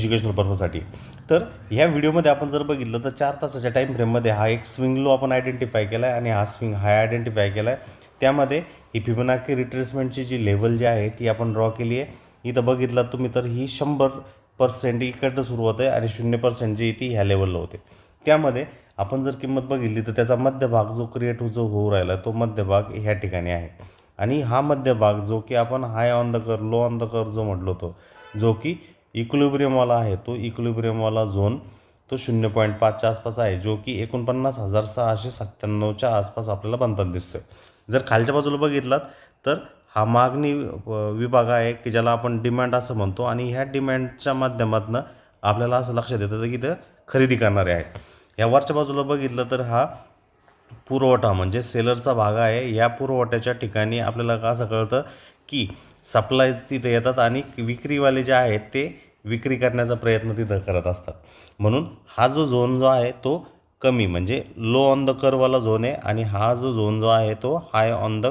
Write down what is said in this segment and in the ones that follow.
Educational पर्पजसाठी तर ह्या व्हिडिओमध्ये आपण जर बघितलं तर चार तासाच्या टाईम फ्रेममध्ये हा एक स्विंग लो आपण आयडेंटिफाय केला आहे आणि हा स्विंग हाय आयडेंटिफाय केला आहे त्यामध्ये ही फिबोनाकी रिट्रेसमेंटची जी लेवल जी आहे ती आपण ड्रॉ केली आहे इथं बघितलं तुम्ही तर ही शंभर पर्सेंट इकडनं सुरू होते आणि शून्य पर्सेंट जी ती ह्या लेवलला होते. त्यामध्ये आपण जर किंमत बघितली तर त्याचा मध्यभाग जो क्रिएट जो होऊ राहिला तो मध्यभाग ह्या ठिकाणी आहे. आणि हा मध्यभाग जो की आपण high on the curve low on the curve जो म्हटलो होतो जो की इक्विलिब्रियमवाला आहे तो इक्विलिब्रियमवाला झोन तो शून्य पॉईंट पाचच्या आसपास आहे जो की एकोणपन्नास हजार सहाशे सत्त्याण्णवच्या आसपास आपल्याला बनताना दिसतोय. जर खालच्या बाजूला बघितलात तर हा मागणी विभाग आहे की ज्याला आपण डिमांड असं म्हणतो आणि ह्या डिमांडच्या माध्यमातून आपल्याला असं लक्षात येतं की इथं खरेदी करणारे आहेत. या वरच्या बाजूला बघितलं तर हा पुरवठा म्हणजे सेलरचा भाग आहे. या पुरवठ्याच्या ठिकाणी आपल्याला का असं कळतं की सप्लाय तिथे येतात आणि विक्रीवाले जे आहेत ते विक्री करण्याचा प्रयत्न तिथं करत असतात. म्हणून हा जो झोन जो आहे तो कमी म्हणजे लो ऑन द करवाला झोन आहे आणि हा जो झोन जो आहे तो हाय ऑन द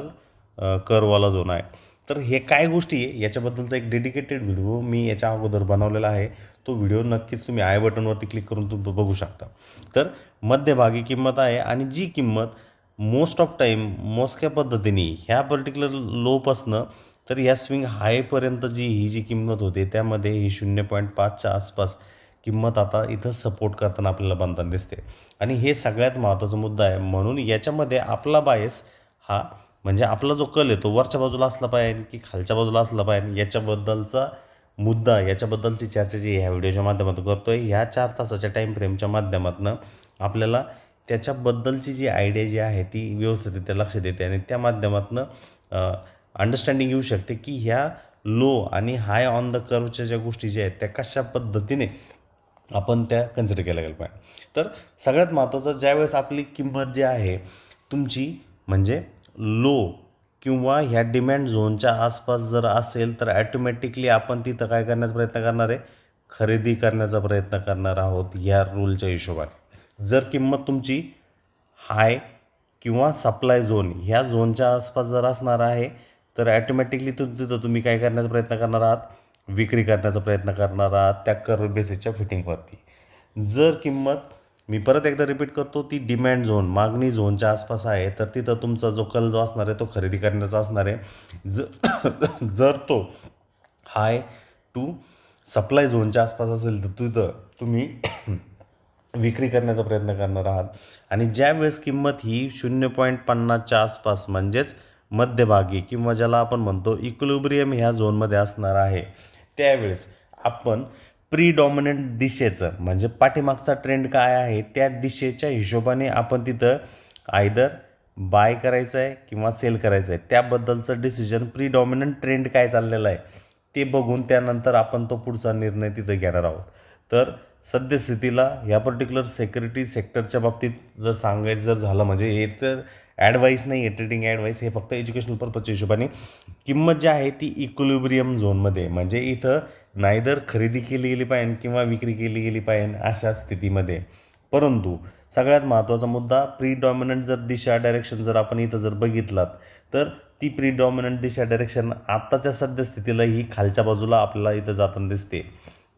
करवाला झोन आहे. तर हे काय गोष्टी आहे याच्याबद्दलचा एक डेडिकेटेड व्हिडिओ मी याच्या अगोदर बनवलेला आहे. तो व्हिडिओ नक्कीच तुम्ही आय बटनवरती क्लिक करून तुम्ही बघू शकता. तर मध्यभागी किंमत आहे आणि जी किंमत मोस्ट ऑफ टाईम मोजक्या पद्धतीने ह्या पर्टिक्युलर लोपासनं तर या स्विंग हायपर्यंत जी ही जी किंमत होते त्यामध्ये ही शून्य पॉईंट पाचच्या आसपास किंमत आता इथं सपोर्ट करताना आपल्याला बनताना दिसते. आणि हे सगळ्यात महत्त्वाचा मुद्दा आहे. म्हणून याच्यामध्ये आपला बायस हा म्हणजे आपला जो कल आहे तो वरच्या बाजूला असला पाहिजे की खालच्या बाजूला असला पाहिजे. याच्याबद्दलचा मुद्दा याच्याबद्दलची चर्चा जी ह्या व्हिडिओच्या माध्यमातून करतो आहे ह्या चार तासाच्या टाईम फ्रेमच्या माध्यमातून आपल्याला त्याच्याबद्दलची जी आयडिया जी आहे ती व्यवस्थितरित्या लक्ष देते. आणि त्या माध्यमातून अंडरस्टँडिंग येऊ शकते की ह्या लो आणि हाय ऑन द कर्वच्या ज्या गोष्टी ज्या आहेत त्या कशा पद्धतीने आपण त्या कन्सिडर केल्या गेल्या पाहिजे. तर सगळ्यात महत्त्वाचं ज्यावेळेस आपली किंमत जी आहे तुमची म्हणजे लो किंवा ह्या डिमॅन्ड झोनच्या आसपास जर असेल तर ॲटोमॅटिकली आपण तिथं काय करण्याचा प्रयत्न करणार आहे? खरेदी करण्याचा प्रयत्न करणार आहोत ह्या रूलच्या हिशोबाने. जर किंमत तुमची हाय किंवा सप्लाय झोन ह्या झोनच्या आसपास जर असणार आहे तर ॲटोमॅटिकली तु तिथं तुम्ही काय करण्याचा प्रयत्न करणार आहात? विक्री करण्याचा प्रयत्न करणार आहात त्या कर्व बेसिसच्या फिटिंगवरती जर किंमत मी परत एकदा रिपीट करतो ती डिमांड झोन मागणी झोनच्या आसपास आहे तर तिथं तुमचा जो कल जो असणार आहे तो खरेदी करण्याचा असणार आहे. ज जर तो हाय टू सप्लाय झोनच्या आसपास असेल तर तिथं तुम्ही विक्री करण्याचा प्रयत्न करणार आहात. आणि ज्या वेळेस किंमत ही शून्य पॉईंट पन्नासच्या आसपास म्हणजेच मध्यभागी किंवा ज्याला आपण म्हणतो इक्विलिब्रियम ह्या झोनमध्ये असणार आहे. त्यावेळेस आपण प्रीडॉमिनंट दिशेचं म्हणजे पाठीमागचा ट्रेंड काय आहे त्या दिशेच्या हिशोबाने आपण तिथं आयदर बाय करायचं आहे किंवा सेल करायचं आहे. त्याबद्दलचं डिसिजन प्रीडॉमिनंट ट्रेंड काय चाललेलं आहे ते बघून त्यानंतर आपण तो पुढचा निर्णय तिथं घेणार आहोत. तर सद्यस्थितीला ह्या पर्टिक्युलर सेक्युरिटी सेक्टरच्या बाबतीत जर सांगायचं जर झालं म्हणजे हे तर ॲडवाईस नाही आहे ट्रेडिंग ॲडवाईस हे फक्त एज्युकेशनल पर्पजच्या हिशोबाने. किंमत जी आहे ती इक्विलिब्रियम झोनमध्ये म्हणजे इथं नायदर खरेदी केली गेली पाहिजे किंवा विक्री केली गेली पाहिजे अशा स्थितीमध्ये. परंतु सगळ्यात महत्त्वाचा मुद्दा प्री डॉमिनंट जर दिशा डायरेक्शन जर आपण इथं जर बघितलात तर ती प्री डॉमिनंट दिशा डायरेक्शन आत्ताच्या सद्यस्थितीला ही खालच्या बाजूला आपल्याला इथं जाताना दिसते.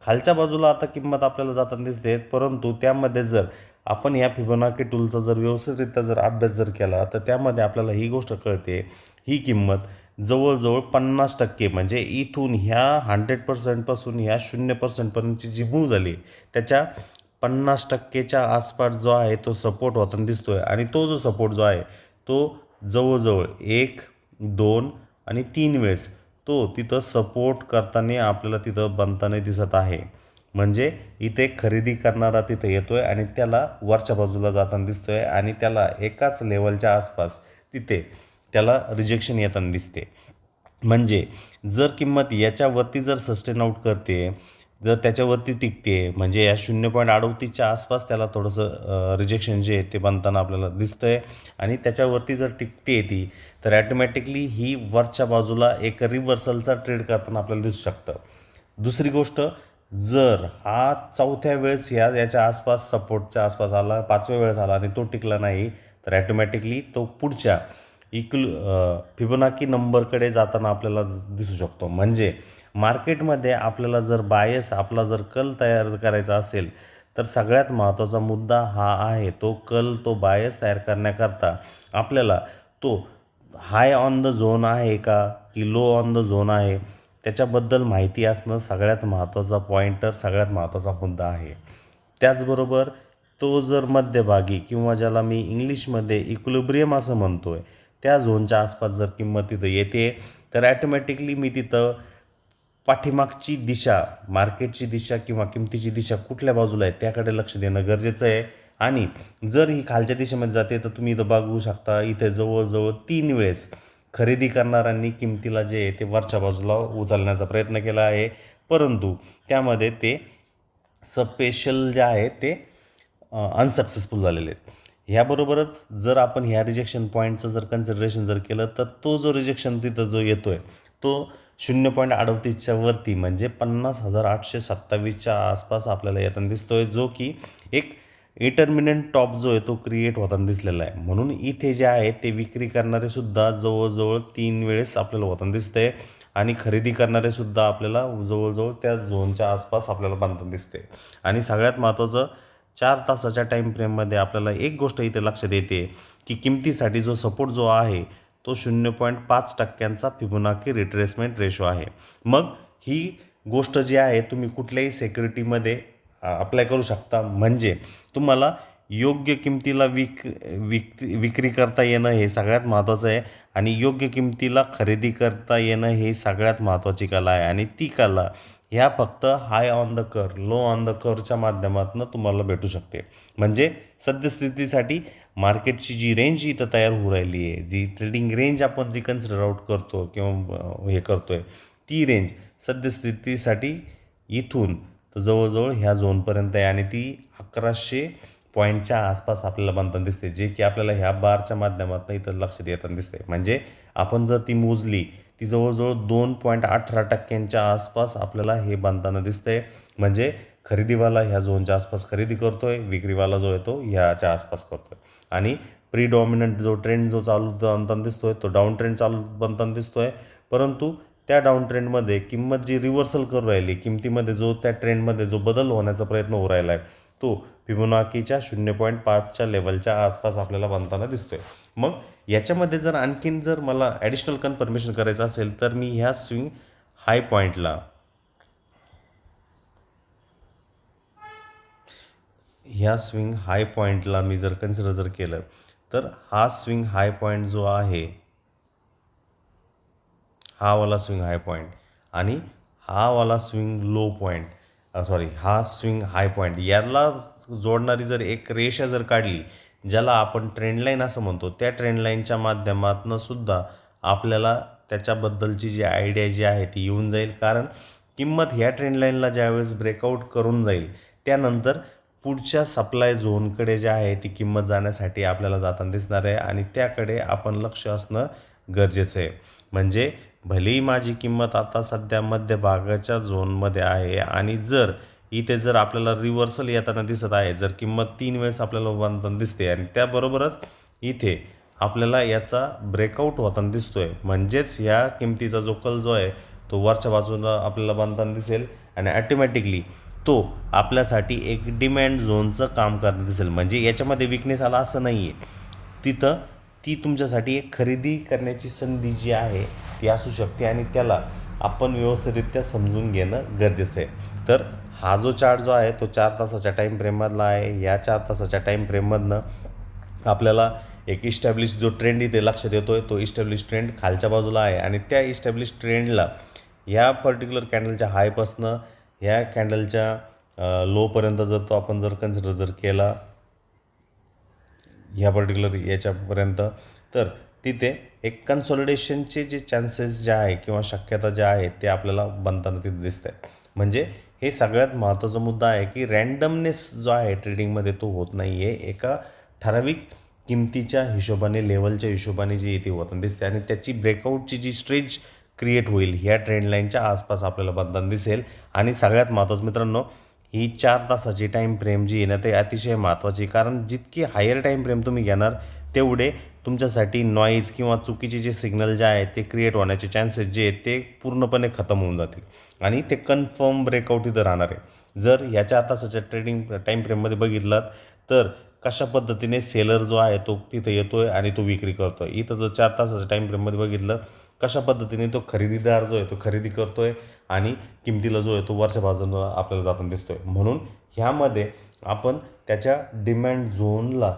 खालच्या बाजूला आता किंमत आपल्याला जाताना दिसते परंतु त्यामध्ये जर आपण या फिबोनाकी टूलचा जर व्यवस्थितरित्या जर अभ्यास जर केला तर त्यामध्ये आपल्याला ही गोष्ट कळते. ही किंमत जवळजवळ पन्नास टक्के म्हणजे इथून ह्या हंड्रेड पर्सेंटपासून ह्या शून्य पर्सेंटपर्यंतची जी मूव झाली त्याच्या पन्नास टक्केच्या आसपास जो आहे तो सपोर्ट होताना दिसतो आहे आणि तो जो सपोर्ट जो आहे तो जवळजवळ एक दोन आणि तीन वेळेस तो तिथं सपोर्ट करताना आपल्याला तिथं बनताना दिसत आहे. म्हणजे इथे खरेदी करणारा तिथे येतो आहे आणि त्याला वरच्या बाजूला जाताना दिसतो आहे आणि त्याला एकाच लेवलच्या आसपास तिथे त्याला रिजेक्शन येताना दिसते. म्हणजे जर किंमत याच्यावरती जर सस्टेन आउट करते जर त्याच्यावरती टिकते म्हणजे या शून्य पॉईंट अडोतीसच्या आसपास त्याला थोडंसं रिजेक्शन जे आहे ते बनताना आपल्याला दिसतं आहे आणि त्याच्यावरती जर टिकते ती तर ॲटोमॅटिकली ही वरच्या बाजूला एक रिव्हर्सलचा ट्रेड करताना आपल्याला दिसू शकतं. दुसरी गोष्ट जर हा चौथ्या वेळेस ह्या याच्या आसपास सपोर्टच्या आसपास आला पाचव्या वेळेस आला आणि तो टिकला नाही तर ॲटोमॅटिकली तो पुढच्या इक्ल फिबोनाकी नंबरकडे जाताना आपल्याला दिसू शकतो. म्हणजे मार्केटमध्ये आपल्याला जर बायस आपला जर कल तयार करायचा असेल तर सगळ्यात महत्त्वाचा मुद्दा हा आहे तो कल तो बायस तयार करण्याकरता आपल्याला तो हाय ऑन द झोन आहे का की लो ऑन द झोन आहे? त्याच्याबद्दल माहिती असणं सगळ्यात महत्त्वाचा पॉइंटर सगळ्यात महत्त्वाचा मुद्दा आहे. त्याचबरोबर तो जर मध्यभागी किंवा ज्याला मी इंग्लिशमध्ये इक्विलिब्रियम असं म्हणतो आहे त्या झोनच्या आसपास जर किंमत तिथं येते तर ॲटोमॅटिकली मी तिथं पाठीमागची दिशा मार्केटची दिशा किंवा किमतीची दिशा कुठल्या बाजूला आहे त्याकडे लक्ष देणं गरजेचं आहे. आणि जर ही खालच्या दिशेमध्ये जाते तर तुम्ही इथं बघू शकता इथे जवळजवळ तीन वेळेस खरेदी करणाऱ्यांनी किमतीला जे आहे ते वरच्या बाजूला उचलण्याचा प्रयत्न केला आहे. परंतु त्यामध्ये ते स्पेशल जे आहे ते अनसक्सेसफुल झालेले आहेत. ह्याबरोबरच जर आपण ह्या रिजेक्शन पॉईंटचं जर कन्सिडरेशन जर केलं तर तो जो रिजेक्शन तिथं जो येतो आहे तो शून्य पॉईंट अडतीसच्या वरती म्हणजे पन्नास हजार आठशे सत्तावीसच्या आसपास आपल्याला येताना दिसतो आहे जो की एक इंटरमिडियंट टॉप जो आहे तो क्रिएट होताना दिसलेला आहे. म्हणून इथे जे आहे ते विक्री करणारे सुद्धा जवळजवळ तीन वेळेस आपल्याला होताना दिसते आणि खरेदी करणारे सुद्धा आपल्याला जवळजवळ त्या झोनच्या आसपास आपल्याला बांधताना दिसते आणि सगळ्यात महत्त्वाचं चार तासाच्या टाईम फ्रेममध्ये आपल्याला एक गोष्ट इथे लक्षात येते की किमतीसाठी जो सपोर्ट जो आहे तो शून्य पॉईंट पाच टक्क्यांचा फिबोनाकी रिट्रेसमेंट रेशो आहे. मग ही गोष्ट जी आहे तुम्ही कुठल्याही सेक्युरिटीमध्ये अप्लाय करू शकता. म्हणजे तुम्हाला योग्य किमतीला विक विक विक्री करता येणं हे सगळ्यात महत्त्वाचं आहे आणि योग्य किमतीला खरेदी करता येणं हे सगळ्यात महत्त्वाची कला आहे. आणि ती कला ह्या फक्त हाय ऑन द कर लो ऑन द करच्या माध्यमातून तुम्हाला भेटू शकते. म्हणजे सद्यस्थितीसाठी मार्केटची जी रेंज इथं तयार होऊ राहिली आहे जी ट्रेडिंग रेंज आपण जी कन्सिडर आउट करतो किंवा हे करतो आहे ती रेंज सद्यस्थितीसाठी इथून तर जवळजवळ ह्या झोनपर्यंत आहे आणि ती अकराशे पॉईंटच्या आसपास आपल्याला बनताना दिसते जे की आपल्याला ह्या बारच्या माध्यमातून इथं लक्षात येताना दिसते म्हणजे आपण जर ती मोजली ती जवळजवळ दोन पॉईंट अठरा टक्क्यांच्या आसपास आपल्याला हे बांधताना दिसतंय. म्हणजे खरेदीवाला ह्या झोनच्या आसपास खरेदी करतोय विक्रीवाला जो आहे तो ह्याच्या आसपास करतोय. आणि प्री डॉमिनंट जो ट्रेंड जो चालू बनताना दिसतोय तो डाऊन ट्रेंड चालू बनताना दिसतोय. परंतु त्या डाऊन ट्रेंडमध्ये किंमत जी रिव्हर्सल करू राहिली किमतीमध्ये जो त्या ट्रेंडमध्ये जो बदल होण्याचा प्रयत्न होऊ राहिला आहे तो फिबोनाकीच्या शून्य पॉईंट पाचच्या लेवलच्या आसपास आपल्याला बनताना दिसतोय. मग याच्यामध्ये जर आणखीन जर मला ॲडिशनल कन्फर्मेशन करायचं असेल तर मी ह्या स्विंग हाय पॉईंटला ह्या स्विंग हाय पॉईंटला मी जर कन्सिडर जर केलं तर हा स्विंग हाय पॉईंट जो आहे हा वाला स्विंग हाय पॉईंट आणि हा वाला स्विंग लो पॉईंट सॉरी हा स्विंग हाय पॉईंट याला जोडणारी जर एक रेषा जर काढली ज्याला आपण ट्रेंडलाईन असं म्हणतो त्या ट्रेंडलाईनच्या माध्यमातून सुद्धा आपल्याला त्याच्याबद्दलची जी आयडिया जी आहे ती येऊन जाईल. कारण किंमत ह्या ट्रेंडलाईनला ज्यावेळेस ब्रेकआउट करून जाईल त्यानंतर पुढच्या सप्लाय झोनकडे जे आहे ती किंमत जाण्यासाठी आपल्याला जाताना दिसणार आहे आणि त्याकडे आपण लक्ष असणं गरजेचं आहे. म्हणजे भलेही माझी किंमत आता सध्या मध्यभागाच्या झोनमध्ये आहे आणि जर इथे जर आपल्याला रिव्हर्सल येताना दिसत आहे जर किंमत तीन वेळेस आपल्याला बनताना दिसते आणि त्याबरोबरच इथे आपल्याला याचा ब्रेकआउट होताना दिसतो आहे म्हणजेच ह्या किमतीचा जो कल जो आहे तो वरच्या बाजूला आपल्याला बांधताना दिसेल आणि ॲटोमॅटिकली तो आपल्यासाठी एक डिमँड झोनचं काम करणं दिसेल. म्हणजे याच्यामध्ये विकनेस आला असं नाही आहे तिथं ती तुमच्यासाठी एक खरेदी करण्याची संधी जी आहे ती असू शकते आणि त्याला आपण व्यवस्थितरित्या समजून घेणं गरजेचं आहे. तर हा जो चार्ट जो आहे तो चार तासाच्या टाईम फ्रेममधला आहे. या चार तासाच्या टाईम फ्रेममधनं आपल्याला एक इस्टॅब्लिश जो ट्रेंड इथे लक्षात येतो आहे तो इस्टॅब्लिश ट्रेंड खालच्या बाजूला आहे आणि त्या इस्टॅब्लिश ट्रेंडला ह्या पर्टिक्युलर कॅन्डलच्या हायपासनं ह्या कॅन्डलच्या लोपर्यंत जर तो आपण जर कन्सिडर जर केला ह्या पर्टिक्युलर याच्यापर्यंत. तर तिथे एक कन्सॉलिडेशनचे जे चान्सेस जे आहे किंवा शक्यता ज्या आहेत ते आपल्याला बनताना तिथे दिसत आहे म्हणजे हे सगळ्यात महत्त्वाचा मुद्दा आहे की रँडमनेस जो आहे ट्रेडिंगमध्ये तो होत नाही आहे एका ठराविक किमतीच्या हिशोबाने लेवलच्या हिशोबाने जी इथे होताना दिसते आणि त्याची ब्रेकआउटची जी स्ट्रेज क्रिएट होईल ह्या ट्रेंडलाईनच्या आसपास आपल्याला बनताना दिसेल. आणि सगळ्यात महत्त्वाचं मित्रांनो ही चार तासाची टाईम फ्रेम जी आहे ना ते अतिशय महत्त्वाची कारण जितकी हायर टाईम फ्रेम तुम्ही घेणार तेवढे तुमच्यासाठी नॉईज किंवा चुकीचे जे सिग्नल जे आहेत ते क्रिएट होण्याचे चान्सेस जे आहेत ते पूर्णपणे खतम होऊन जातील. आणि ते कन्फर्म ब्रेकआउट इथं राहणार आहे. जर ह्याच्या तासाच्या ट्रेडिंग टाईम फ्रेममध्ये बघितलात तर कशा पद्धतीने सेलर जो आहे तो तिथं येतो आहे आणि तो विक्री करतो आहे इथं जर चार तासाच्या टाईम फ्रेममध्ये बघितलं कशा पद्धतीने तो खरेदीदार जो आहे तो खरेदी करतो आहे आणि किमतीला जो आहे तो वरच्या बाजूला आपल्याला जाताना दिसतो आहे म्हणून ह्यामध्ये आपण त्याच्या डिमँड झोनला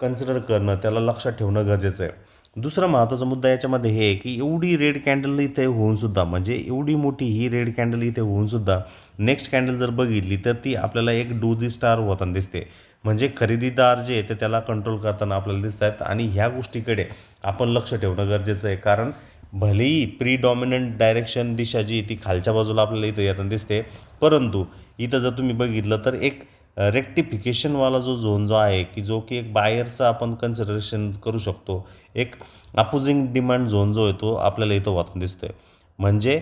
कन्सिडर करणं त्याला लक्षात ठेवणं गरजेचं आहे. दुसरा महत्त्वाचा मुद्दा याच्यामध्ये हे आहे की एवढी रेड कॅन्डल इथे होऊनसुद्धा म्हणजे एवढी मोठी ही रेड कॅन्डल इथे होऊनसुद्धा नेक्स्ट कॅन्डल जर बघितली तर ती आपल्याला एक डोजी स्टार होताना दिसते. म्हणजे खरेदीदार जे आहे ते त्याला कंट्रोल करताना आपल्याला दिसत आहेत आणि ह्या गोष्टीकडे आपण लक्ष ठेवणं गरजेचं आहे. कारण भलेही प्री डॉमिनंट डायरेक्शन दिशा जी ती खालच्या बाजूला आपल्याला इथं येताना दिसते. परंतु इथं जर तुम्ही बघितलं तर एक रेक्टिफिकेशनवाला जो झोन जो आहे की जो की एक बायरचा आपण कन्सिडरेशन करू शकतो. एक अपोजिंग डिमांड झोन जो आहे तो आपल्याला इथं वाचून दिसतो आहे म्हणजे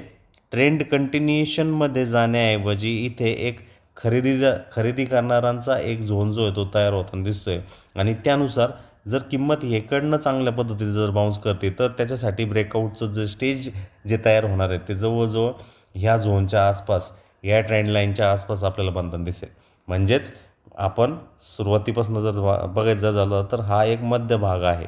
ट्रेंड कंटिन्युएशनमध्ये जाण्याऐवजी इथे एक खरेदी खरेदी करणाऱ्यांचा एक झोन जो आहे तो तयार होताना दिसतो आहे आणि त्यानुसार जर किंमत हेकडनं चांगल्या पद्धतीने जर बाउन्स करते तर त्याच्यासाठी ब्रेकआउटचं जे स्टेज जे तयार होणार आहे ते जवळजवळ ह्या झोनच्या आसपास या ट्रेंड लाईनच्या आसपास आपल्याला बनताना दिसेल. म्हणजेच आपण सुरुवातीपासून जर बघायचं जर झालं तर हा एक मध्य भाग आहे.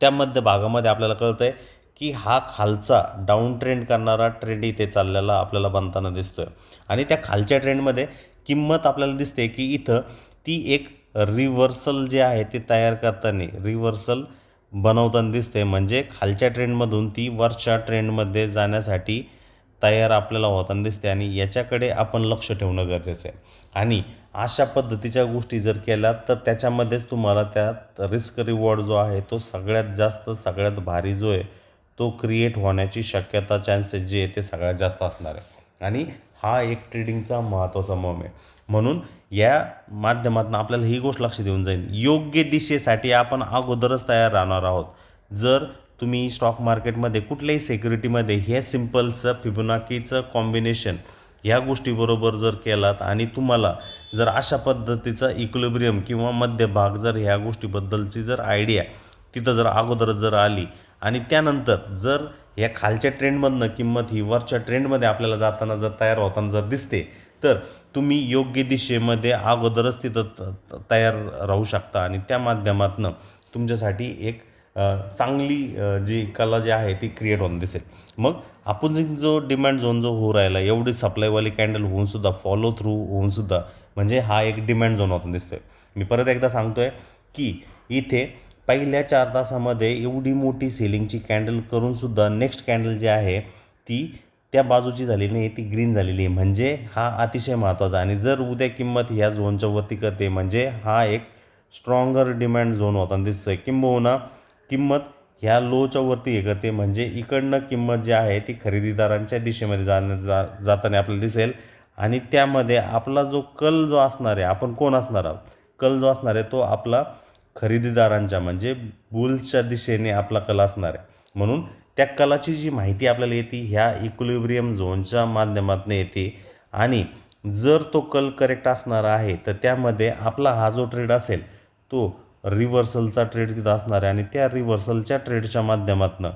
त्या मध्य भागामध्ये आपल्याला कळतं आहे की हा खालचा डाऊन ट्रेंड करणारा ट्रेंड इथे चाललेला आपल्याला बनताना दिसतो आहे आणि त्या खालच्या ट्रेंडमध्ये किंमत आपल्याला दिसते की इथं ती एक रिव्हर्सल जे आहे ते तयार करताना रिव्हर्सल बनवताना दिसते म्हणजे खालच्या ट्रेंडमधून ती वरच्या ट्रेंडमध्ये जाण्यासाठी तयार आपल्याला होताना दिसते आणि याच्याकडे आपण लक्ष ठेवणं गरजेचं आहे. आणि अशा पद्धतीच्या गोष्टी जर केल्या तर त्याच्यामध्येच तुम्हाला त्यात रिस्क रिवॉर्ड जो आहे तो सगळ्यात जास्त सगळ्यात भारी जो आहे तो क्रिएट होण्याची शक्यता चान्सेस जे आहे ते सगळ्यात जास्त असणार आहे. आणि हा एक ट्रेडिंगचा महत्त्वाचा मम आहे. म्हणून या माध्यमातून आपल्याला ही गोष्ट लक्ष देऊन जाईल. योग्य दिशेसाठी आपण अगोदरच तयार राहणार आहोत. जर तुम्ही स्टॉक मार्केटमध्ये कुठल्याही सिक्युरिटीमध्ये हे सिम्पलचं फिबोनाकीचं कॉम्बिनेशन ह्या गोष्टीबरोबर जर केलात आणि तुम्हाला जर अशा पद्धतीचा इक्विलिब्रियम किंवा मध्यभाग जर ह्या गोष्टीबद्दलची जर आयडिया तिथं जर अगोदरच जर आली आणि त्यानंतर जर या खालच्या ट्रेंडमधनं किंमत ही वरच्या ट्रेंडमध्ये आपल्याला जाताना जर तयार होताना जर दिसते तर तुम्ही योग्य दिशेमध्ये अगोदरच तिथं त- तयार राहू शकता. आणि त्या माध्यमातनं तुमच्यासाठी एक चांगली जी कला जी आहे ती क्रिएट होऊन दिसेल. मग अपोजिंग जो डिमांड झोन जो होऊ राहिला एवढी सप्लायवाली कॅन्डल होऊनसुद्धा फॉलो थ्रू होऊनसुद्धा म्हणजे हा एक डिमांड झोन होताना दिसतोय. मी परत एकदा सांगतोय की इथे पहिल्या चार तासामध्ये एवढी मोठी सेलिंगची कॅन्डल करूनसुद्धा नेक्स्ट कॅन्डल जी आहे ती त्या बाजूची झालेली नाही ती ग्रीन झालेली आहे. म्हणजे हा अतिशय महत्त्वाचा आणि जर उद्या किंमत ह्या झोनच्या वरती करते म्हणजे हा एक स्ट्रॉंगर डिमांड झोन होताना दिसतोय किंबहुना किंमत ह्या लोच्या वरती हे करते. म्हणजे इकडनं किंमत जी आहे ती खरेदीदारांच्या दिशेमध्ये जाण्या जा जाताना आपल्याला दिसेल. आणि त्यामध्ये आपला जो कल जो असणार आहे आपण कोण असणार आहोत? कल जो असणार आहे तो आपला खरेदीदारांच्या म्हणजे बुलच्या दिशेने आपला कल असणार आहे. म्हणून त्या कलाची जी माहिती आपल्याला येते ह्या इक्विलिब्रियम झोनच्या माध्यमातून येते. आणि जर तो कल करेक्ट असणार आहे तर त्यामध्ये आपला हा जो ट्रेड असेल तो रिव्हर्सलचा ट्रेड तिथं असणार आहे. आणि त्या रिव्हर्सलच्या ट्रेडच्या माध्यमातून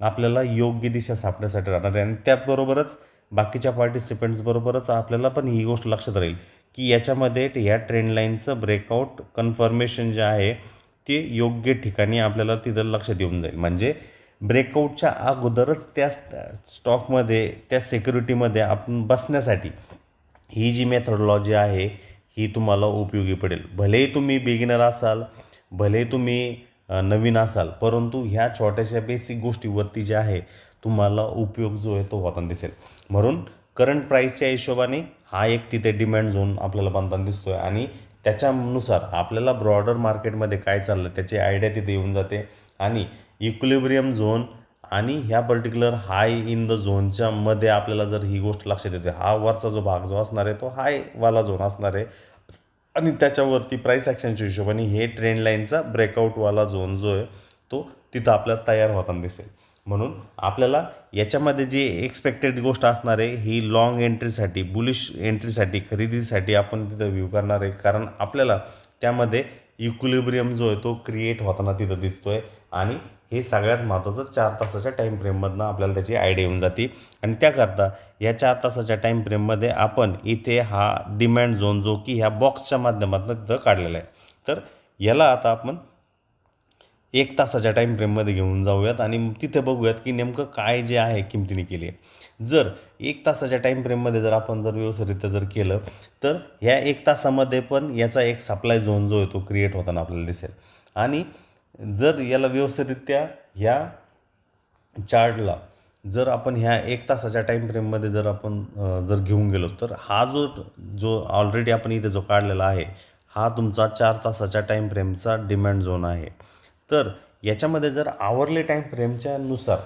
आपल्याला योग्य दिशा सापण्यासाठी राहणार आहे. आणि त्याचबरोबरच बाकीच्या पार्टिसिपंट्सबरोबरच आपल्याला पण ही गोष्ट लक्षात राहील की याच्यामध्ये ह्या ट्रेंड लाईनचं ब्रेकआउट कन्फर्मेशन जे आहे ते योग्य ठिकाणी आपल्याला तिथं लक्षात येऊन जाईल. म्हणजे ब्रेकआउटच्या अगोदरच त्या स्टॉकमध्ये त्या सिक्युरिटीमध्ये आपण बसण्यासाठी ही जी मेथडॉलॉजी आहे ही तुम्हाला उपयोगी पडेल. भलेही तुम्ही बिगिनर असाल भले तुम्ही नवीन असाल परंतु ह्या छोट्याशा बेसिक गोष्टीवरती जे आहे तुम्हाला उपयोग जो आहे तो होताना दिसेल. म्हणून करंट प्राईसच्या हिशोबाने हा एक तिथे डिमांड झोन आपल्याला बनताना दिसतो आहे आणि त्याच्यानुसार आपल्याला ब्रॉडर मार्केटमध्ये काय चाललं त्याची आयडिया तिथे येऊन जाते आणि इक्विलिब्रियम झोन आणि ह्या पर्टिक्युलर हाय इन द झोनच्या मध्ये आपल्याला जर ही गोष्ट लक्षात येते हा वरचा जो भाग जो असणार आहे तो हायवाला झोन असणार आहे. आणि त्याच्यावरती प्राईस ॲक्शनच्या हिशोबाने हे ट्रेंड लाईनचा ब्रेकआउटवाला झोन जो आहे तो तिथं आपल्याला तयार होताना दिसेल. म्हणून आपल्याला याच्यामध्ये जी एक्सपेक्टेड गोष्ट असणार आहे ही लाँग एंट्रीसाठी बुलिश एंट्रीसाठी खरेदीसाठी आपण तिथं व्ह्यू करणार आहे. कारण आपल्याला त्यामध्ये इक्विलिब्रियम जो आहे तो क्रिएट होताना तिथं दिसतो आहे आणि हे सगळ्यात महत्त्वाचं चार तासाच्या टाईम फ्रेममधनं आपल्याला त्याची आयडिया येऊन जाते. आणि त्याकरता या चार तासाच्या टाईम फ्रेममध्ये आपण इथे हा डिमँड झोन जो की ह्या बॉक्सच्या माध्यमातून तिथं काढलेला आहे. तर याला आता आपण एक तासाच्या टाईम फ्रेममध्ये घेऊन जाऊयात आणि तिथे बघूयात की नेमकं काय जे आहे किमतीने केली आहे. जर एक तासाच्या टाईम फ्रेममध्ये जर आपण जर व्यवस्थितरित्या जर केलं तर ह्या एक तासामध्ये पण याचा एक सप्लाय झोन जो आहे तो क्रिएट होताना आपल्याला दिसेल. आणि जर याला व्यवस्थितरित्या ह्या चार्टला जर आपण ह्या एक तासाच्या टाईम फ्रेममध्ये जर आपण जर घेऊन गेलो तर हा जो जो ऑलरेडी आपण इथे जो काढलेला आहे हा तुमचा चार तासाच्या टाईम फ्रेमचा डिमँड झोन आहे. तर याच्यामध्ये जर आवरले टाईम फ्रेमच्या नुसार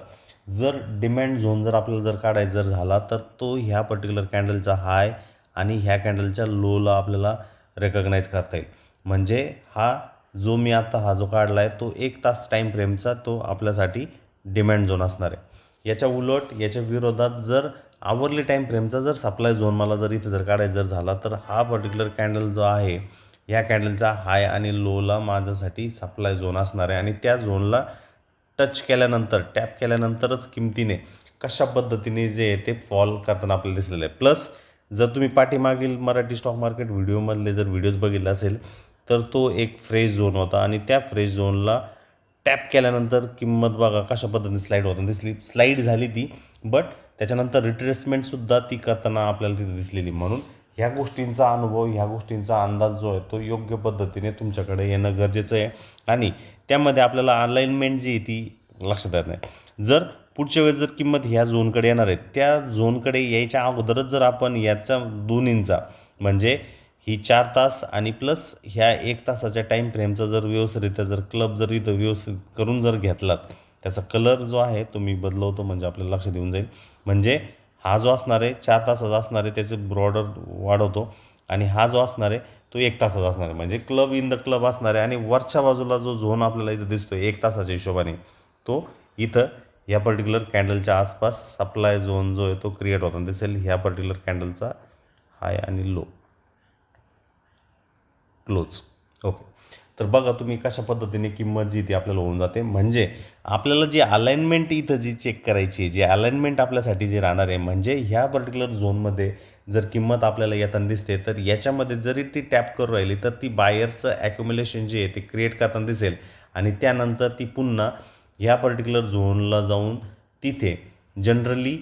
जर डिमँड झोन जर आपल्याला जर काढायचा जर झाला तर तो ह्या पर्टिक्युलर कॅन्डलचा हाय आणि ह्या कॅन्डलच्या लोला आपल्याला रेकग्नाईज करता येईल. म्हणजे हा जो मी आता हा जो काढला आहे तो एक तास टाईम फ्रेमचा तो आपल्यासाठी डिमँड झोन असणार आहे. याच्या उलट याच्या विरोधात जर आवरली टाईम फ्रेमचा जर सप्लाय झोन मला जर इथे जर काढायचा जर झाला तर हा पर्टिक्युलर कॅन्डल जो आहे या कॅन्डलचा हाय आणि लोला माझ्यासाठी सप्लाय झोन असणार आहे. आणि त्या झोनला टच केल्यानंतर टॅप केल्यानंतरच किमतीने कशा पद्धतीने जे आहे ते फॉल करताना आपल्याला दिसलेलं आहे. प्लस जर तुम्ही पाठीमागील मराठी स्टॉक मार्केट व्हिडिओमधले जर व्हिडिओज बघितले असेल तर तो एक फ्रेश झोन होता आणि त्या फ्रेश झोनला टॅप केल्यानंतर किंमत बघा कशा पद्धतीने स्लाईड होताना दिसली स्लाईड झाली ती बट त्याच्यानंतर रिट्रेसमेंटसुद्धा ती करताना आपल्याला तिथे दिसलेली. म्हणून ह्या गोष्टींचा अनुभव ह्या गोष्टींचा अंदाज जो आहे तो योग्य पद्धतीने तुमच्याकडे येणं गरजेचं आहे. आणि त्यामध्ये आपल्याला अलाइनमेंट जी आहे ती लक्षात येत नाही. जर पुढच्या वेळेस जर किंमत ह्या झोनकडे येणार आहे त्या झोनकडे यायच्या अगोदरच जर आपण याचा दोन्हींचा म्हणजे ही चार तास आणि प्लस ह्या एक तासाच्या टाईम फ्रेमचा जर व्यवस्थितरित्या जर क्लब जर इथं व्यवस्थित करून जर घेतलात त्याचा कलर जो आहे तो मी बदलवतो म्हणजे आपल्याला लक्षात येऊन जाईल. म्हणजे हा जो असणार आहे चार तासाचा असणार आहे त्याचे ब्रॉडर वाढवतो आणि हा जो असणार आहे तो एक तासाचा असणार आहे. म्हणजे क्लब इन द क्लब असणार आहे आणि वरच्या बाजूला जो झोन आपल्याला इथं दिसतो एक तासाच्या हिशोबाने तो इथं या पर्टिक्युलर कॅन्डलच्या आसपास सप्लाय झोन जो आहे तो क्रिएट होताना दिसेल ह्या पर्टिक्युलर कॅन्डलचा हाय आणि लो क्लोज ओके तर बघा तुम्ही कशा पद्धतीने किंमत जी ती आपल्याला होऊन जाते. म्हणजे आपल्याला जी अलाइनमेंट इथं जी चेक करायची आहे जी अलाइनमेंट आपल्यासाठी जी राहणार आहे म्हणजे ह्या पर्टिक्युलर झोनमध्ये जर किंमत आपल्याला येताना दिसते तर याच्यामध्ये जरी ती टॅप करून राहिली तर ती बायर्सचं ॲक्युम्युलेशन जे आहे ते क्रिएट करताना दिसेल. आणि त्यानंतर ती पुन्हा ह्या पर्टिक्युलर झोनला जाऊन तिथे जनरली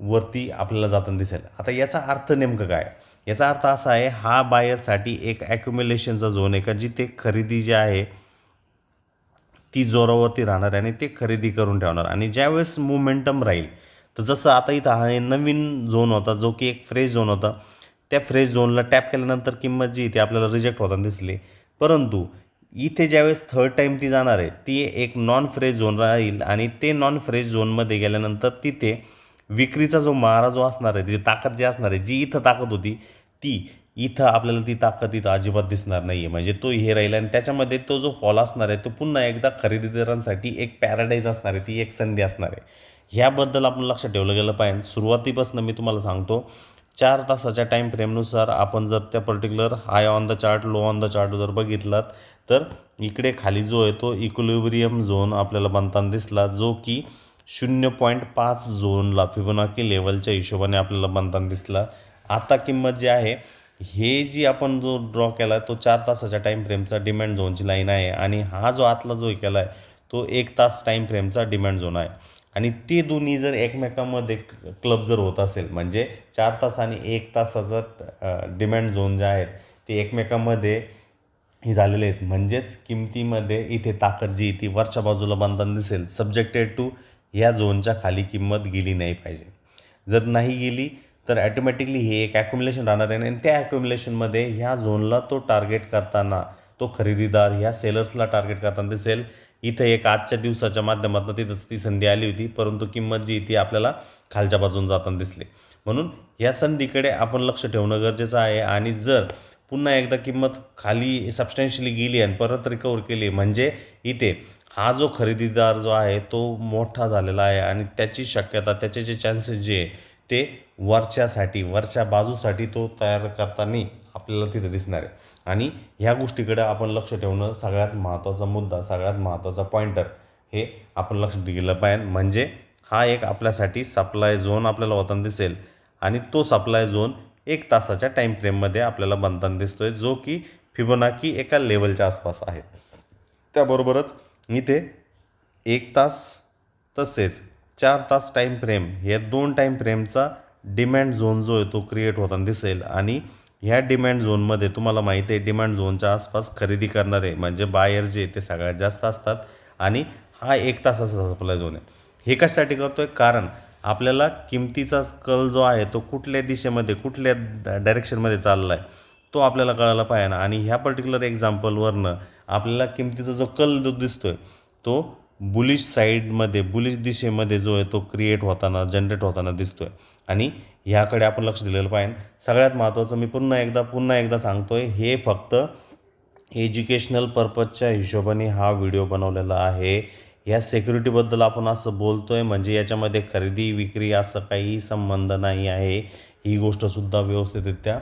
वरती आपल्याला जाताना दिसेल. आता याचा अर्थ नेमकं काय? याचा अर्थ असा आहे हा बायरसाठी एक ॲक्युम्युलेशनचा झोन आहे का जिथे खरेदी जी आहे ती जोरावरती राहणार आहे आणि ते खरेदी करून ठेवणार आणि ज्यावेळेस मुमेंटम राहील तर जसं आता इथं हा एक नवीन झोन होता जो की एक फ्रेश झोन होता त्या फ्रेश झोनला टॅप केल्यानंतर किंमत जी ती आपल्याला रिजेक्ट होताना दिसली. परंतु इथे ज्यावेळेस थर्ड टाईम ती जाणार आहे ती एक नॉन फ्रेश झोन राहील आणि ते नॉन फ्रेश झोनमध्ये गेल्यानंतर तिथे विक्रीचा जो मारा जो असणार आहे तिची ताकद जी असणार आहे जी इथं ताकद होती ती इथं आपल्याला ती ताकद इथं अजिबात दिसणार नाही आहे म्हणजे तो हे राहील आणि त्याच्यामध्ये तो जो फॉल असणार आहे तो पुन्हा एकदा खरेदीदारांसाठी एक पॅराडाईज असणार आहे ती एक संधी असणार आहे. ह्याबद्दल आपण लक्षात ठेवलं गेलं पाहिजे. सुरुवातीपासून मी तुम्हाला सांगतो चार तासाच्या टाईम फ्रेमनुसार आपण जर त्या particular high on the chart low on the chart जर बघितलात तर इकडे खाली जो आहे तो इक्विलिब्रियम झोन आपल्याला बनताना दिसला जो की शून्य पॉईंट पाच झोनला फिबोनाकी लेवलच्या हिशोबाने आपल्याला बनताना दिसला. आता किंमत जी आहे हे जी आपण जो ड्रॉ केला आहे तो चार तासाच्या टाईम फ्रेमचा डिमांड झोनची लाईन आहे आणि हा जो आतला जो केला आहे तो एक तास टाईम फ्रेमचा डिमांड झोन आहे. आणि ते दोन्ही जर एकमेकांमध्ये क्लब जर होत असेल म्हणजे चार तास आणि एक तासाचं डिमँड झोन जे आहेत ते एकमेकांमध्ये हे झालेले आहेत. म्हणजेच किमतीमध्ये इथे ताकद जी ती वरच्या बाजूला बांधताना दिसेल सब्जेक्टेड टू ह्या झोनच्या खाली किंमत गेली नाही पाहिजे. जर नाही गेली तर ॲटोमॅटिकली हे एक ॲक्युम्युलेशन राहणार आहे. आणि त्या ॲक्युम्युलेशनमध्ये ह्या झोनला तो टार्गेट करताना तो खरेदीदार ह्या सेलर्सला टार्गेट करताना दिसेल. इथं एक आजच्या दिवसाच्या माध्यमातून तिथं ती संधी आली होती परंतु किंमत जी ती आपल्याला खालच्या बाजून जाताना दिसली. म्हणून या संधीकडे आपण लक्ष ठेवणं गरजेचं आहे. आणि जर पुन्हा एकदा किंमत खाली सबस्टॅन्शियली गेली आणि परत रिकवर केली म्हणजे इथे हा जो खरेदीदार जो आहे तो मोठा झालेला आहे. आणि त्याची शक्यता त्याचे जे चान्सेस जे आहे ते वरच्यासाठी वरच्या बाजूसाठी तो तयार करताना आपल्याला तिथं दिसणार आहे. आणि ह्या गोष्टीकडे आपण लक्ष ठेवणं सगळ्यात महत्त्वाचा मुद्दा सगळ्यात महत्त्वाचा पॉईंटर हे आपण लक्ष दिलं पाहिजे. म्हणजे हा एक आपल्यासाठी सप्लाय झोन आपल्याला होताना दिसेल आणि तो सप्लाय झोन एक तासाच्या टाईम फ्रेममध्ये आपल्याला बनताना दिसतो आहे जो की फिबोनाकी एका लेवलच्या आसपास आहे. त्याबरोबरच इथे एक तास तसेच चार तास टाईम फ्रेम या दोन टाईम फ्रेमचा डिमँड झोन जो आहे तो क्रिएट होताना दिसेल आणि ह्या डिमँड झोनमध्ये तुम्हाला माहिती आहे डिमांड झोनच्या आसपास खरेदी करणारे म्हणजे बायर जे ते सगळ्यात जास्त असतात आणि हा एक तासाचा सप्लाय झोन आहे. हे कशासाठी करतो आहे कारण आपल्याला किमतीचा कल जो आहे तो कुठल्या दिशेमध्ये कुठल्या डायरेक्शनमध्ये चालला आहे तो आपल्याला कळायला पाहिजे ना. आणि ह्या पर्टिक्युलर एक्झाम्पलवरनं आपल्याला किमतीचा जो कल जो दिसतो आहे तो बुलिश साईडमध्ये बुलिश दिशेमध्ये जो आहे तो क्रिएट होताना जनरेट होताना दिसतो आहे आणि ह्याकडे आपण लक्ष दिलेलं पाहिजे. सगळ्यात महत्त्वाचं मी पुन्हा एकदा पुन्हा एकदा सांगतो आहे हे फक्त एज्युकेशनल पर्पजच्या हिशोबाने हा व्हिडिओ बनवलेला आहे. या सेक्युरिटीबद्दल आपण असं बोलतो आहे म्हणजे याच्यामध्ये खरेदी विक्री असं काही संबंध नाही आहे. ही गोष्टसुद्धा व्यवस्थितरित्या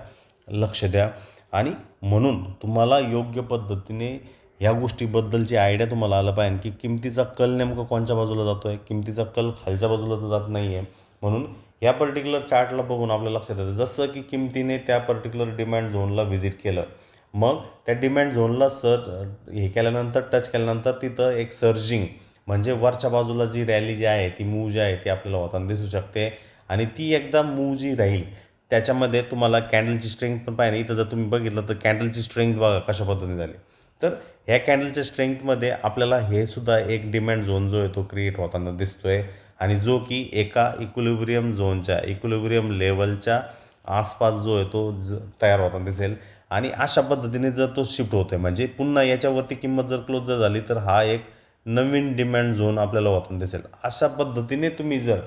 लक्ष द्या. आणि म्हणून तुम्हाला योग्य पद्धतीने ह्या गोष्टीबद्दलची आयडिया तुम्हाला आलं पाहिजे की किमतीचा कल नेमकं कोणच्या बाजूला जातो आहे किमतीचा कल खालच्या बाजूला तर जात नाही आहे म्हणून या पर्टिक्युलर चार्टला बघून आपल्या लक्षात येतं. जसं की किमतीने त्या पर्टिक्युलर डिमांड झोनला व्हिजिट केलं मग त्या डिमांड झोनला सर हे केल्यानंतर टच केल्यानंतर तिथं एक सर्जिंग म्हणजे वरच्या बाजूला जी रॅली जी आहे ती मूव जी आहे ती आपल्याला होताना दिसू शकते. आणि ती एकदा मूव जी राहील त्याच्यामध्ये तुम्हाला कॅन्डलची स्ट्रेंथ पण पाहिजे. इथं जर तुम्ही बघितलं तर कॅन्डलची स्ट्रेंथ बघा कशा पद्धतीने झाली. तर ह्या कॅन्डलच्या स्ट्रेंथमध्ये आपल्याला हे सुद्धा एक डिमँड झोन जो आहे तो क्रिएट होताना दिसतो आहे आणि जो की एका इक्विलिब्रियम झोनच्या इक्विलिब्रियम लेवलच्या आसपास जो आहे तो ज तयार होताना दिसेल. आणि अशा पद्धतीने जर तो शिफ्ट होतो आहे म्हणजे पुन्हा याच्यावरती किंमत जर क्लोज जर झाली तर हा एक नवीन डिमँड झोन आपल्याला होताना दिसेल. अशा पद्धतीने तुम्ही जर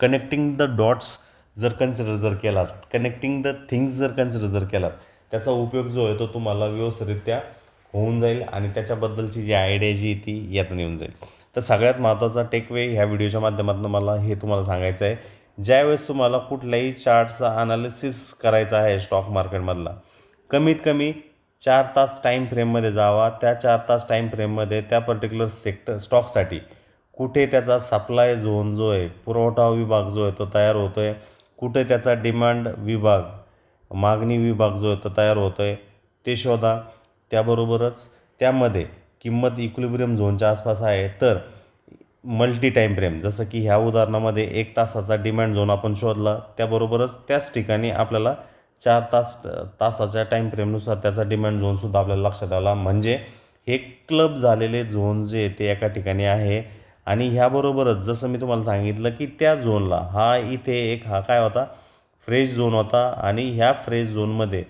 कनेक्टिंग द डॉट्स जर कन्सिडर जर केलात कनेक्टिंग द थिंग्स जर कन्सिडर जर केलात त्याचा उपयोग जो आहे तो तुम्हाला व्यवस्थितरित्या होऊन जाईल आणि त्याच्याबद्दलची जी आयडिया जी ती यातून येऊन जाईल. तर सगळ्यात महत्त्वाचा टेकवे ह्या व्हिडिओच्या माध्यमातून मला हे तुम्हाला सांगायचं आहे. ज्यावेळेस तुम्हाला कुठल्याही चार्टचा अनालिसिस करायचा आहे स्टॉक मार्केटमधला कमीत कमी चार तास टाईम फ्रेममध्ये जावा. त्या चार तास टाईम फ्रेममध्ये त्या पर्टिक्युलर सेक्टर स्टॉकसाठी कुठे त्याचा सप्लाय झोन जो आहे पुरवठा विभाग जो आहे तो तयार होतो आहे कुठे त्याचा डिमांड विभाग मागणी विभाग जो आहे तो तयार होतो आहे ते शोधा. त्याबरोबरच त्यामध्ये किंमत इक्विलिब्रियम झोनच्या आसपास आहे तर मल्टी टाईम फ्रेम जसं की ह्या उदाहरणामध्ये एक तासाचा डिमांड झोन आपण शोधला त्याबरोबरच त्याच ठिकाणी आपल्याला चार तास तासाच्या टाईम फ्रेमनुसार त्याचा डिमांड झोनसुद्धा आपल्याला लक्षात आला. म्हणजे हे क्लब झालेले झोन जे ते एका ठिकाणी आहे. आणि ह्याबरोबरच जसं मी तुम्हाला सांगितलं की त्या झोनला हा इथे एक हा काय होता? फ्रेश झोन होता. आणि ह्या फ्रेश झोनमध्ये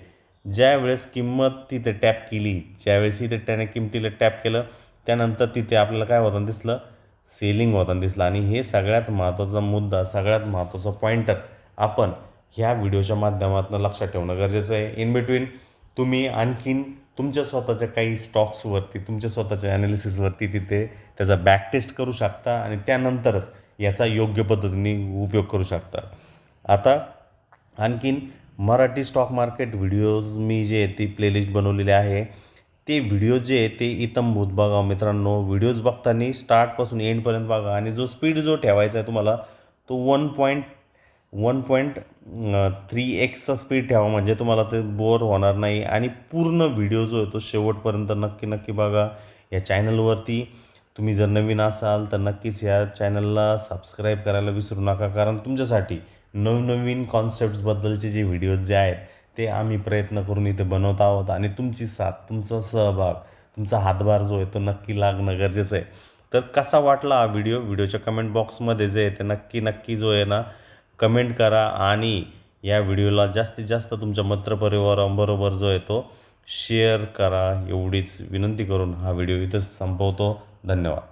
ज्या वेळेस किंमत तिथे टॅप केली ज्यावेळेस इथे त्याने किंमतीला टॅप केलं त्यानंतर तिथे आपल्याला काय होताना दिसलं? सेलिंग होताना दिसलं. आणि हे सगळ्यात महत्त्वाचा मुद्दा सगळ्यात महत्त्वाचा पॉईंटर आपण ह्या व्हिडिओच्या माध्यमातून लक्षात ठेवणं गरजेचं आहे. इन बिटवीन तुम्ही आणखीन तुमच्या स्वतःच्या काही स्टॉक्सवरती तुमच्या स्वतःच्या ॲनालिसिसवरती तिथे त्याचा बॅक टेस्ट करू शकता आणि त्यानंतरच याचा योग्य पद्धतीने उपयोग करू शकता. आता आणखीन मराठी स्टॉक मार्केट व्हिडिओज मी जे आहे ती प्लेलिस्ट बनवलेली आहे. ते व्हिडिओ जे आहे ते इतम बघा मित्रांनो. व्हिडिओज बघताना स्टार्टपासून एंडपर्यंत बघा. आणि जो स्पीड जो ठेवायचा आहे तुम्हाला तो one point one point three एक्सचा स्पीड ठेवा. म्हणजे तुम्हाला ते बोर होणार नाही. आणि पूर्ण व्हिडिओ जो आहे तो शेवटपर्यंत नक्की नक्की बघा. या चॅनलवरती तुम्ही जर नवीन असाल तर नक्कीच या चॅनलला सबस्क्राईब करायला विसरू नका. कारण तुमच्यासाठी नवनवीन कॉन्सेप्ट्सबद्दलचे जे व्हिडिओज जे आहेत ते आम्ही प्रयत्न करून इथे बनवत आहोत. आणि तुमची साथ तुमचा सहभाग तुमचा हातभार जो आहे तो नक्की लागणं गरजेचं आहे. तर कसा वाटला हा व्हिडिओ व्हिडिओच्या कमेंट बॉक्समध्ये जे आहे ते नक्की नक्की जो आहे ना कमेंट करा. आणि या व्हिडिओला जास्तीत जास्त तुमच्या मित्रपरिवारांबरोबर जो आहे तो शेअर करा. एवढीच विनंती करून हा व्हिडिओ इथंच संपवतो. धन्यवाद.